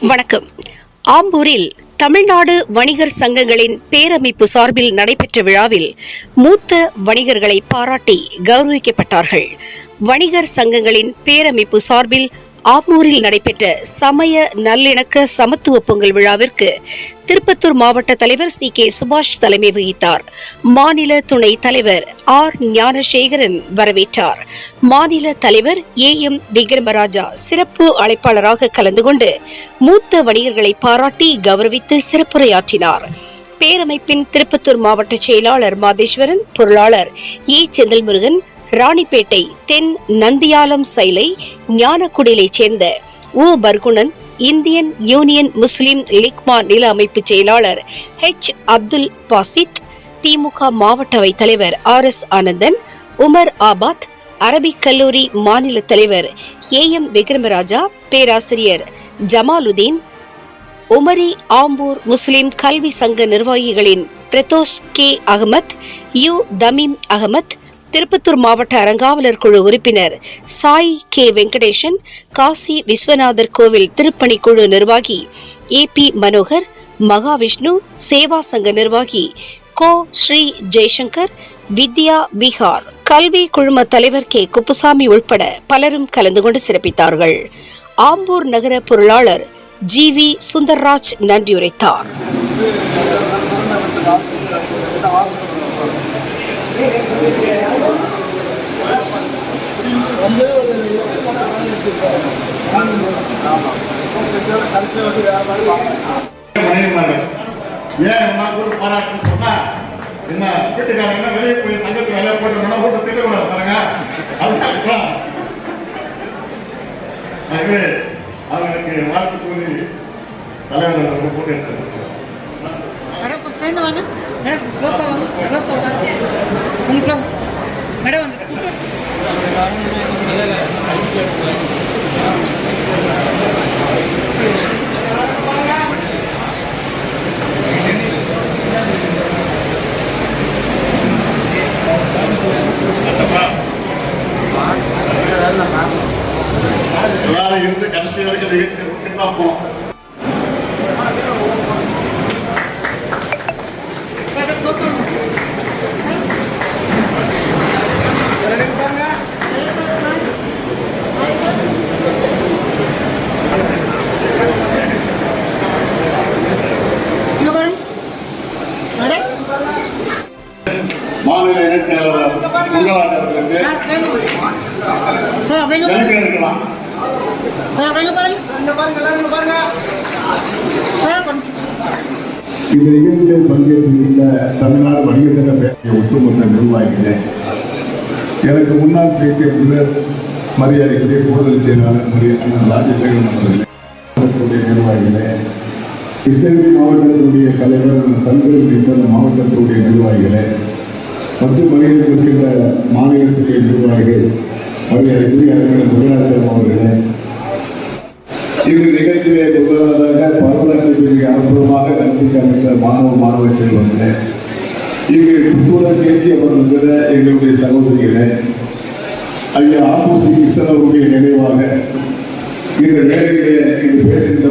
வணக்கம். ஆம்பூரில் தமிழ்நாடு வணிகர் சங்கங்களின் பேரமைப்பு சார்பில் நடைபெற்ற விழாவில் மூத்த வணிகர்களை பாராட்டி கௌரவிக்கப்பட்டார்கள். வணிகர் சங்கங்களின் பேரமைப்பு சார்பில் ஆம்பூரில் நடைபெற்ற சமய நல்லிணக்க சமத்துவ பொங்கல் விழாவிற்கு திருப்பத்தூர் மாவட்ட தலைவர் சி கே சுபாஷ் தலைமை வகித்தார். மாநில துணை தலைவர் ஆர் ஞானசேகரன் வரவேற்றார். மாநில தலைவர் ஏ எம் விக்ரமராஜா சிறப்பு அழைப்பாளராக கலந்து கொண்டு மூத்த வணிகர்களை பாராட்டி கௌரவித்து சிறப்புரையாற்றினார். பேரமைப்பின் திருப்பத்தூர் மாவட்ட செயலாளர் மாதேஸ்வரன் பொருளாளர் ஏ செந்தில்முருகன் ராணிப்பேட்டை தென் நந்தியாலம் சைலை ஞானக்குடிலைச் சேர்ந்த உ. பர்குணன் இந்தியன் யூனியன் முஸ்லிம் லிக்மா நில அமைப்பு செயலாளர் ஹெச். அப்துல் பாசித் திமுக மாவட்ட தலைவர் R. S. Anandan Umar Abad Arabic கல்லூரி மாநில தலைவர் ஏ. எம். விக்ரமராஜா பேராசிரியர் ஜமாலுதீன் உமரி ஆம்பூர் முஸ்லிம் கல்வி சங்க நிர்வாகிகளின் பிரதோஷ் கே. அகமத் யு. தமீம் அகமத் திருப்பத்தூர் மாவட்ட அறங்காவலர் குழு உறுப்பினர் சாய் கே வெங்கடேசன் காசி விஸ்வநாதர் கோவில் திருப்பணிக்குழு நிர்வாகி ஏ பி மனோகர் மகாவிஷ்ணு சேவா சங்க நிர்வாகி கோ ஸ்ரீ ஜெய்சங்கர் வித்யா பீகார் கல்வி குழும தலைவர் கே குப்புசாமி உட்பட பலரும் கலந்து கொண்டு சிறப்பித்தார்கள். ஆம்பூர் நகர பொருளாளர் ஜி வி சுந்தர்ராஜ் நன்றியுரைத்தார். ஏன் கூட பாராட்டுன்னு சொன்னா? என்ன வீட்டுக்காரங்க வெளியே போய் சங்கத்து வேலையை திட்டக்கூடாது பாருங்க. ஆகவே அவர்களுக்கு வாழ்த்து கூறி தலைவர் அவர்கள் போட்டு எடுத்திருக்கிறார். மேடம் மேடம் க்ளோஸாக வந்து எல்லாரும் இருந்து கடைசி வரைக்கும் நிகழ்ச்சி முடிச்சுட்டு தான் போனோம் மேடம் க்ளோஸாக வாங்க இங்க பாருங்க மேடம் மாநில இணைச் செயலாளர் அவர்களுக்கு எனக்கு இருக்கலாம். இந்த நிகழ்ச்சியில் பங்கேற்றுள்ள தமிழ்நாடு வணிக சங்க பேரவை ஒட்டுமொத்த நிர்வாகிகளே எனக்கு முன்னால் பேசிய முதல் மரியாதைக்குரிய கூடுதல் செயலாளர் மரியா அண்ணன் ராஜசேகரன் அவர்களே நிர்வாகிகளே கிருஷ்ணகிரி மாவட்டத்தினுடைய தலைவர் சங்கர் மாவட்டத்தினுடைய நிர்வாகிகளே பத்து மற்றும் இருக்கின்ற மாநிலத்துடைய நிர்வாகிகள் மரியாதைக்குரிய அறிஞர் முருகாச்சலம் அவர்களே. இந்த நிகழ்ச்சியிலே முதலாவதாக பரவலாற்றத்திற்கு அற்புதமாக நடத்தி அமைத்த மாணவ மாணவ செல்வங்களே இங்கு புத்துடன் நிகழ்ச்சி அவர்கள் எங்களுடைய சகோதரிகளே. ஐயா ஆபூசி கிருஷ்ணன் அவருடைய நினைவாக இந்த மேடையிலே இங்கு பேசுகின்ற